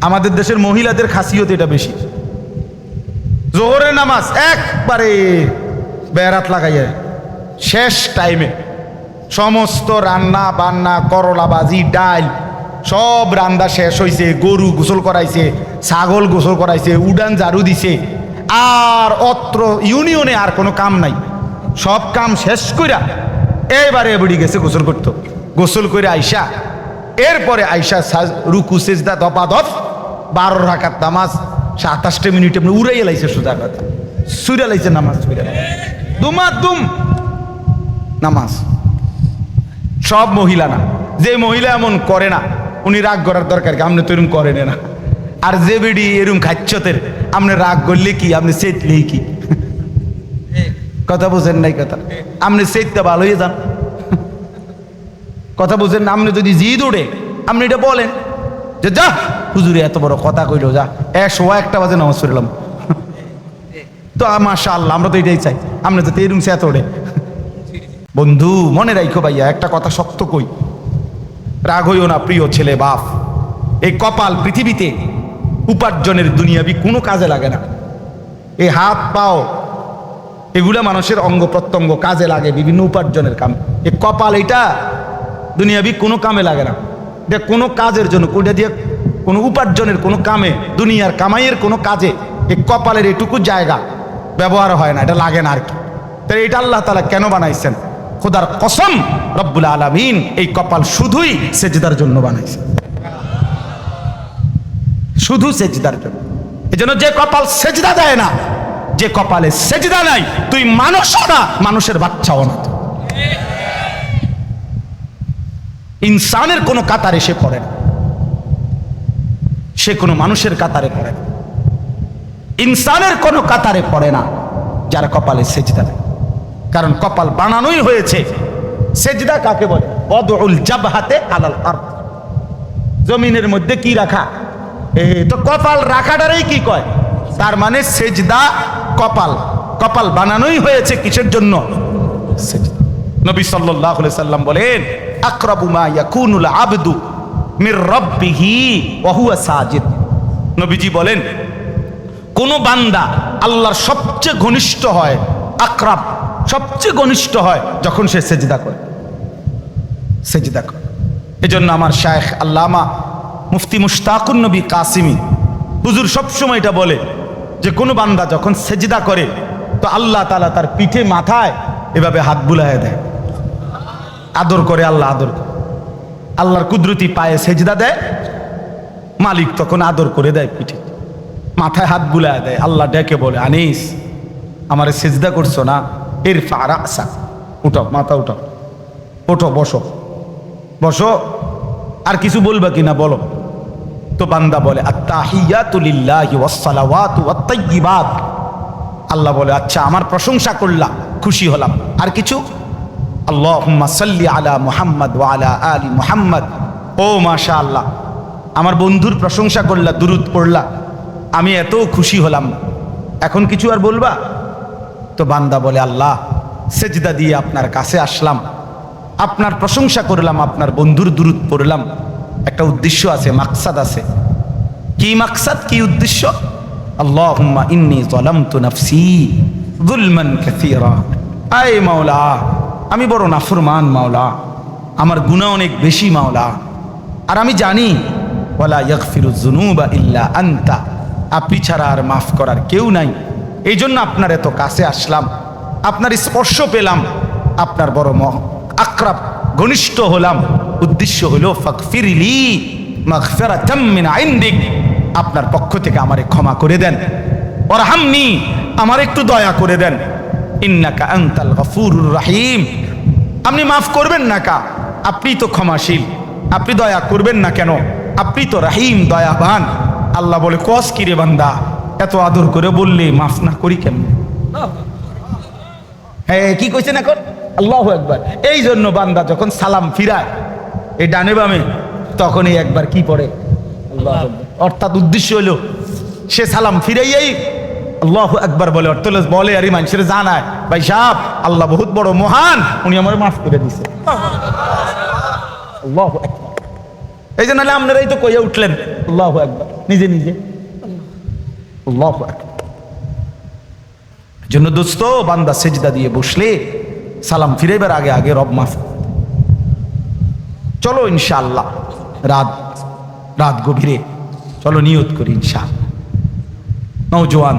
আমাদের দেশের মহিলাদের খাসিয়ত এটা বেশি। জোহরের নামাজ একবারে বেড়াত লাগাইয়া শেষ টাইমে সমস্ত রান্না বান্না করলা বাজি ডাল সব রান্না শেষ হয়েছে গরু গোসল করাইছে, ছাগল গোসল করাইছে, উডান ঝাড়ু দিছে। আর অত্র ইউনিয়নে আর কোনো কাম নাই। সব কাম শেষ কইরা এবারে এবারে গেছে গোসল করতো। গোসল করে আইসা এরপরে আইসা রুকু সেজদা দপা দপ বারো রাখার নামাজ সাতাশটা মিনিট এমনি উড়াই লাইছে সোজা কথা সুরে লাইছে নামাজ সুরে দুমা দুম নামাজ। সব মহিলা না। যে মহিলা এমন করে না উনি রাগ করার দরকার কি? আপনি তো এরম করেন না। আর যে বেডি এরম খাচ্ছতের আপনি রাগ করলে কি? আপনি সেটলেই কি? কথা বোঝেন নাই কথা? আপনি সেটতে ভালো হয়ে যান। কথা বুঝেন না আপনি যদি জিদ ওঠে আপনি এটা বলেন। যে, যা, হুজুরে, এত বড় কথা কইল, যা। একশো একটা বাজে নামাজ পড়লাম। তো মাশা আল্লাহ আমরা তো এটাই চাই। আপনি তো এরম সে এত ওঠে বন্ধু, মনে রাখো ভাইয়া, একটা কথা শক্ত কই। রাগ হইও না, প্রিয় ছেলে, বাপ। এই কপাল পৃথিবীতে উপার্জনের দুনিয়াবি কোনো কাজে লাগে না। এই হাত, পাও, এগুলা মানুষের অঙ্গ প্রত্যঙ্গ কাজে লাগে বিভিন্ন উপার্জনের কাম। এই কপাল এটা দুনিয়াবি কোনো কামে লাগে না। এটা কোনো কাজের জন্য, কোনটা দিয়ে কোনো উপার্জনের কোনো কামে, দুনিয়ার কামাইয়ের কোনো কাজে এই কপালের এটুকু জায়গা ব্যবহার হয় না, এটা লাগে না আর কি। তাই এটা আল্লাহ তালা কেন বানাইছেন? খোদার কসম, রব্বুল আলমিন এই কপাল শুধুই সেজদার জন্য বানাইছেন শুধু সেজদার জন্য। এজন্য যে কপাল সেজদা দেয় না, যে কপালে সেজদা নাই, তুই মানুষও না, মানুষের বাচ্চাও না। ইনসানের কোনো কাতারে সে পড়ে না। সে কোনো মানুষের কাতারে পড়ে না। ইনসানের কোনো কাতারে পড়ে না যার কপালে সেজদা নেই। কারণ কপাল বানানোই হয়েছে। সেজদা কাকে বলে? অদউল জাবহাতে আলাল জমিনের মধ্যে কি রাখা? এ, তো কপাল রাখাটারই কি কয়? তার মানে সেজদা কপাল। কপাল বানানোই হয়েছে কিসের জন্য। নবী আলাইহি সাল্লাম বলেন নবীজি বলেন, কোন বান্দা আল্লাহর সবচেয়ে ঘনিষ্ঠ হয় আকরাব সবচেয়ে ঘনিষ্ঠ হয় যখন সে সেজদা করে। সেজদা করে। এজন্য আমার শায়েখ আল্লামা মুফতি মুশতাকুন নবী কাসিমি হুজুর সবসময় এটা বলে যে, কোনো বান্দা যখন সেজদা করে তো আল্লাহ তালা তার পিঠে মাথায় এভাবে হাত বুলায় দেয়। আদর করে, আল্লাহ আদর করে। আল্লাহর কুদরতি পায়ে সেজদা দেয়, মালিক তখন আদর করে দেয় পিঠে। মাথায় হাত বুলায় দেয়, আল্লাহ ডেকে বলে, আনিস, আমারে সেজদা করছ না? এর ফারা আসা উঠো মাথা উঠো ওঠো, বসো। বসো, আর কিছু বলবা কিনা বলো। তো বান্দা বলে আল্লাহ বলে আচ্ছা আমার প্রশংসা করলাম, খুশি হলাম। আর কিছু? আলা আলা আলি ও মাশা আল্লাহ আমার বন্ধুর প্রশংসা করলা, দুরুদ পড়লা। আমি এত খুশি হলাম। এখন কিছু আর বলবা? তো বান্দা বলে, আল্লাহ, সেজদা দিয়ে আপনার কাছে আসলাম। আপনার প্রশংসা করলাম, আপনার বন্ধুর দূরত পড়লাম। একটা উদ্দেশ্য আছে, মাকসাদ আছে। কি মাকসাদ, কি উদ্দেশ্য? আল্লাহুম্মা ইন্নী যালামতু নাফসি যুলমান কাসীরা। আয় মাওলা আমি বড় নাফরমান মাওলা। আমার গুনাহ অনেক বেশি মাওলা। আর আমি জানি, ওয়ালা ইয়াগফিরু যুনুবা ইল্লা আনতা। আপনি ছাড়া আর মাফ করার কেউ নাই। এই জন্য আপনার এত কাছে আসলাম। আপনার স্পর্শ পেলাম। আপনার বড় ম আক্রাব, ঘনিষ্ঠ হলাম। উদ্দেশ্য হলো ফাকফিরলি মাগফিরাতাম মিন ইনদিক। আপনার পক্ষ থেকে আমারে ক্ষমা করে দেন। ওরহামনি আমার একটু দয়া করে দেন। ইন্নাকা আনতাল গফুরুর রহিম। আপনি মাফ করবেন না কা? আপনি তো ক্ষমাশীল। আপনি দয়া করবেন না কেন? আপনি তো রাহিম, দয়াবান। আল্লাহ বলে, কস কিরে বান্দা? এত আদর করে বললে মাফ না করি কেন হ্যাঁ কি কইছেন এখন? আল্লাহ একবার এই জন্য বান্দা যখন সালাম ফিরায়, এই ডানে বামে, তখনই একবার কি পড়ে? আল্লাহ অর্থাৎ উদ্দেশ্য হলো, সে সালাম ফিরাইয়াই আল্লাহ একবার বলে অর্থ বলে আরে মানুষের জানায়। ভাই সাহ আল্লাহ বহুত বড় মহান, উনি আমার মাফ করে দিছে। আল্লাহ এই জন্য আপনারাই তো কইয়া উঠলেন, আল্লাহ একবার নিজে নিজে। আল্লাহু। জন্য দোস্ত, বান্দা সেজদা দিয়ে বসলে সালাম ফিরেবার আগে আগে রব মাফ চলো ইনশাআল্লাহ, রাত রাত গভীরে, চলো নিয়ত করি ইনশাআল্লাহ। নৌজওয়ান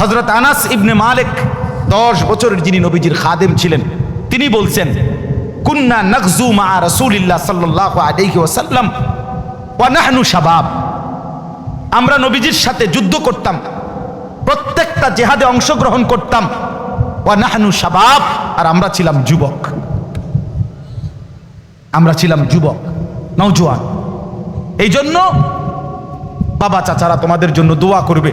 হজরত আনাস ইবনে মালিক দশ বছরের যিনি নবীজির খাদেম ছিলেন, তিনি বলছেন, কুন্না নকজু মা রসুলিল্লাহ সাল্লাহ আলাইহি ওসাল্লাম ওয়া নাহনু শাবাব। আমরা নবীজির সাথে যুদ্ধ করতাম, প্রত্যেকটা জেহাদে অংশগ্রহণ করতাম। ওয়া নাহনু শাবাব, আর আমরা ছিলাম যুবক। আমরা ছিলাম যুবক নৌজোয়ান এই জন্য বাবা চাচারা তোমাদের জন্য দোয়া করবে।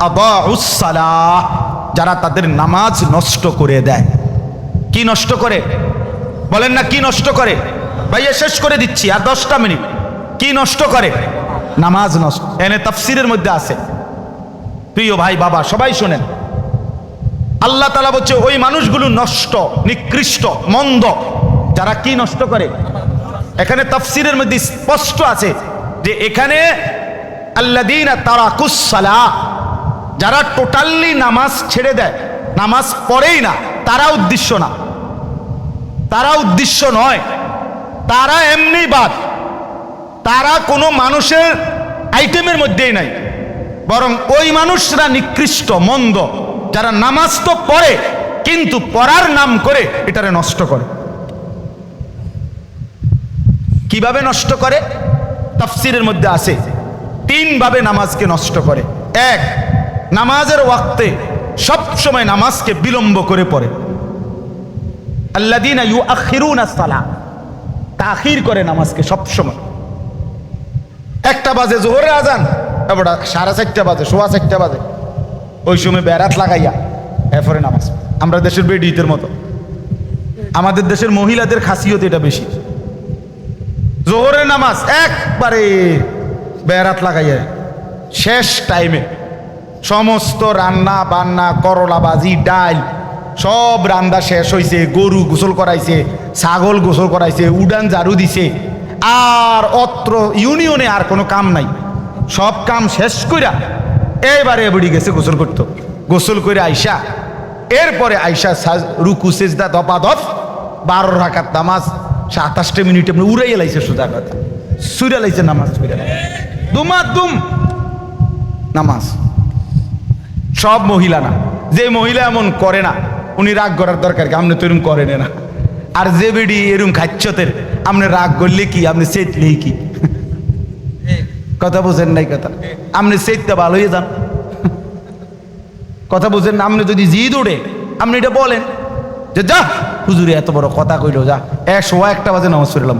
আবাউসালাহ যারা তাদের নামাজ নষ্ট করে দেয়। কি নষ্ট করে? বলেন না, কি নষ্ট করে? ভাইয়া, শেষ করে দিচ্ছি, আর দশটা মিনিট। কি নষ্ট করে? নামাজ নষ্ট। এনে তাফসিরের মধ্যে আছে। প্রিয় ভাই, বাবা, সবাই শোনেন। আল্লাহ তালা বলছে, ওই মানুষগুলো নষ্ট, নিকৃষ্ট, মন্দ। যারা কি নষ্ট করে? এখানে তাফসিরের মধ্যে স্পষ্ট আছে যে এখানে আল্লাদিন তারা কুসালা যারা টোটালি নামাজ ছেড়ে দেয়, নামাজ পড়েই না তারা উদ্দেশ্য না। তারা উদ্দেশ্য নয়। তারা এমনি বাদ। তারা কোনো মানুষের আইটেমের মধ্যেই নাই। বরং ওই মানুষরা নিকৃষ্ট, মন্দ, যারা নামাজ তো পড়ে, কিন্তু পড়ার নাম করে এটারে নষ্ট করে। কীভাবে নষ্ট করে? তাফসিরের মধ্যে আসে তিনভাবে নামাজকে নষ্ট করে। এক নামাজের ওয়াক্তে সব সময় নামাজকে বিলম্ব করে পড়ে। আল্লাদিনা তাখির করে নামাজকে সব সময়। একটা বাজে জোহরের আজান এবার সাড়ে চারটা বাজে, সোয়া চারটা বাজে। ওই সময় বেড়াত লাগাইয়া এরপরে নামাজ। আমরা দেশের বেডিতের মতো। আমাদের দেশের মহিলাদের খাসিয়ত এটা বেশি। জোহরের নামাজ একবারে বেড়াত লাগাইয়া শেষ টাইমে সমস্ত রান্না বান্না করলা বাজি ডাল, সব রান্না শেষ হয়েছে গরু গোসল করাইছে, ছাগল গোসল করাইছে, উডান ঝাড়ু দিছে। আর অত্র ইউনিয়নে আর কোনো কাম নাই। সব কাম শেষ কইরা এবারে এবারে গেছে গোসল করতো। গোসল করে আইসা, এরপরে আইসা রুকু, সেজদা দপা দফ, বারো রাখার নামাজ, সাতাশটা মিনিট এমনি উড়াই লাইছে সোজা কথা সুরে লাইছে নামাজ দুমা দুম। নামাজ। সব মহিলা না। যে মহিলা এমন করে না, উনি রাগ করার দরকার কি? আপনি তো এরম করেন না। আর যে বেডি এরম খাচ্ছতের, আপনি রাগ করলে কি? আপনি সেটলেই কি? কথা বোঝেন নাই কথা? আপনি সেটতে ভালো হয়ে যান কথা বোঝেন না? আপনি যদি জিদ উড়ে, আপনি এটা বলেন। যে যা, হুজুরে এত বড় কথা কইলো, যা। একশো একটা বাজে নামাজ পড়লাম।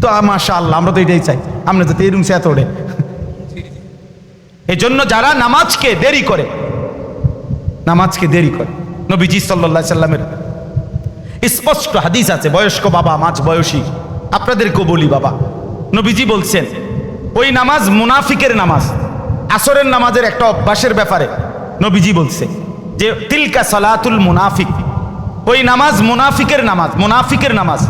তো মাশা আল্লাহ আমরা তো এটাই চাই। আপনি যাতে এরম সে এত ওড়ে এই জন্য যারা নামাজকে দেরি করে, নামাজকে দেরি করে, নবীজি সাল্লা সাল্লামের স্পষ্ট হাদিস আছে, বয়স্ক বাবা, মাঝ বয়সী, আপনাদেরকেও বলি বাবা, নবীজি বলছেন, ওই নামাজ মুনাফিকের নামাজ, আসরের নামাজের একটা অভ্যাসের ব্যাপারে নবীজি বলছে, যে তিলকা সালাতুল মুনাফিক, ওই নামাজ মুনাফিকের নামাজ মুনাফিকের নামাজ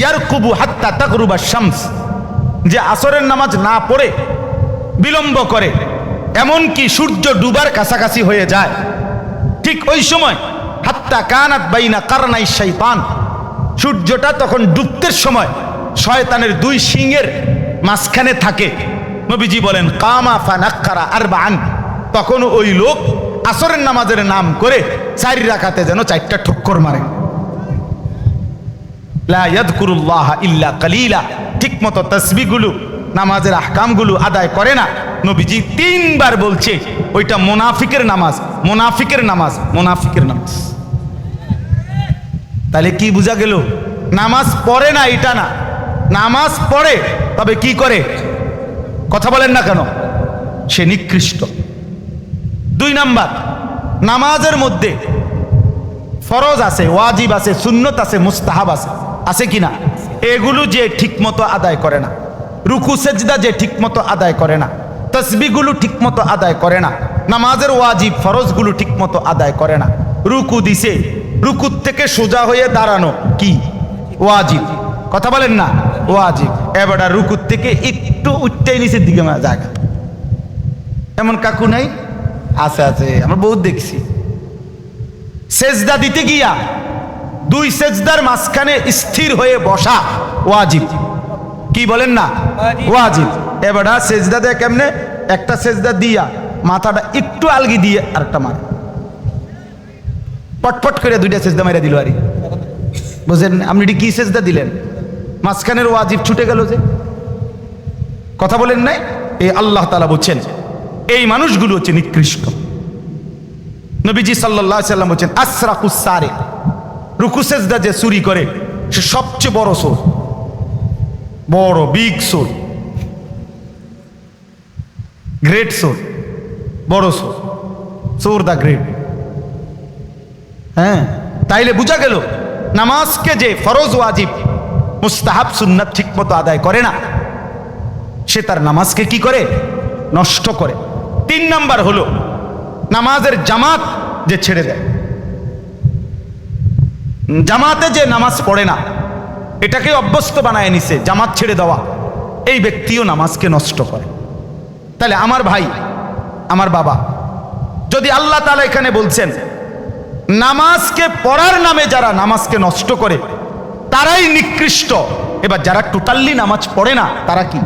ইয়ার কুবু হাত্তা তাকরুবা শামস, যে আসরের নামাজ না পড়ে, বিলম্ব করে এমনকি সূর্য ডুবার কাছাকাছি হয়ে যায়। ঠিক ওই সময়, হাত্তা কানাত বাইনা কারনাই শৈতান সূর্যটা তখন ডুবতের সময় শয়তানের দুই সিংয়ের মাঝখানে থাকে। নবীজি বলেন, কামা ফানাক্কারা আর বান তখন ওই লোক আসরের নামাজের নাম করে চারি রাখাতে যেন চারটা ঠক্কর মারে। ইল্লা কালিলা। ঠিক মতো তসবিগুলো নামাজের আহকামগুলো আদায় করে না। নবীজি তিনবার বলছে, ওইটা মোনাফিকের নামাজ মোনাফিকের নামাজ মোনাফিকের নামাজ। তাহলে কি বোঝা গেল? নামাজ পড়ে না, এটা না। নামাজ পড়ে, তবে কি করে? কথা বলেন না কেন? সে নিকৃষ্ট। দুই নাম্বার, নামাজের মধ্যে ফরজ আছে, ওয়াজিব আছে, সুন্নত আছে, মুস্তাহাব আছে। আছে কিনা এগুলো যে ঠিকমতো আদায় করে না। রুকু, সেজদা যে ঠিকমতো আদায় করে না। তসবিগুলো ঠিকমতো আদায় করে না। নামাজের ওয়াজিব ফরজগুলো ঠিকমতো আদায় করে না। রুকু দিছে, রুকুর থেকে সোজা হয়ে দাঁড়ানো কি? ওয়াজিব। কথা বলেন না? ওয়াজিব। এবার রুকুর থেকে একটু উঠতেই নিচের দিকে জায়গা। এমন কাকু নাই? আছে আছে। আমরা বহুত দেখছি। সেজদা দিতে গিয়া দুই সেজদার মাঝখানে স্থির হয়ে বসা ওয়াজিব। কি বলেন না? ওয়াজিব। এবার সেজদা দেয় কেমনে? একটা সেজদা দিয়া মাথাটা একটু আলগি দিয়ে আরেকটা মারে। পটপট করে দুইটা সেজদা মেরে দিল আরে। বুঝলেন? আপনি কি সেজদা দিলেন? মাঝখানের ওয়াজিব ছুটে গেল যে। কথা বলেন নাই? এই আল্লাহ তালা বলছেন এই মানুষগুলো হচ্ছে নিকৃষ্ট। নবীজি সাল্লাহ সাল্লাম বলছেন আশরাকুসারে রুকুসেজদা যে চুরি করে সে সবচেয়ে বড় সোর বড় বিগ সোর গ্রেট সোর বড় সোর সোর দা গ্রেট হ্যাঁ? তাইলে বোঝা গেল, নামাজকে যে ফরজ, ওয়াজিব, মুস্তাহাব, সুন্নাত ঠিক মতো আদায় করে না, সে তার নামাজকে কি করে? নষ্ট করে। তিন নাম্বার হলো, নামাজের জামাত যে ছেড়ে দেয়। জামাতে যে নামাজ পড়ে না এটাকে অভ্যস্ত বানায় নিছে, জামাত ছেড়ে দেওয়া। এই ব্যক্তিও নামাজকে নষ্ট করে। তাহলে আমার ভাই, আমার বাবা, যদি আল্লাহ তালা এখানে বলছেন, নামাজকে পড়ার নামে যারা নামাজকে নষ্ট করে, তারাই নিকৃষ্ট। এবার যারা টোটালি নামাজ পড়ে না, তারা কি?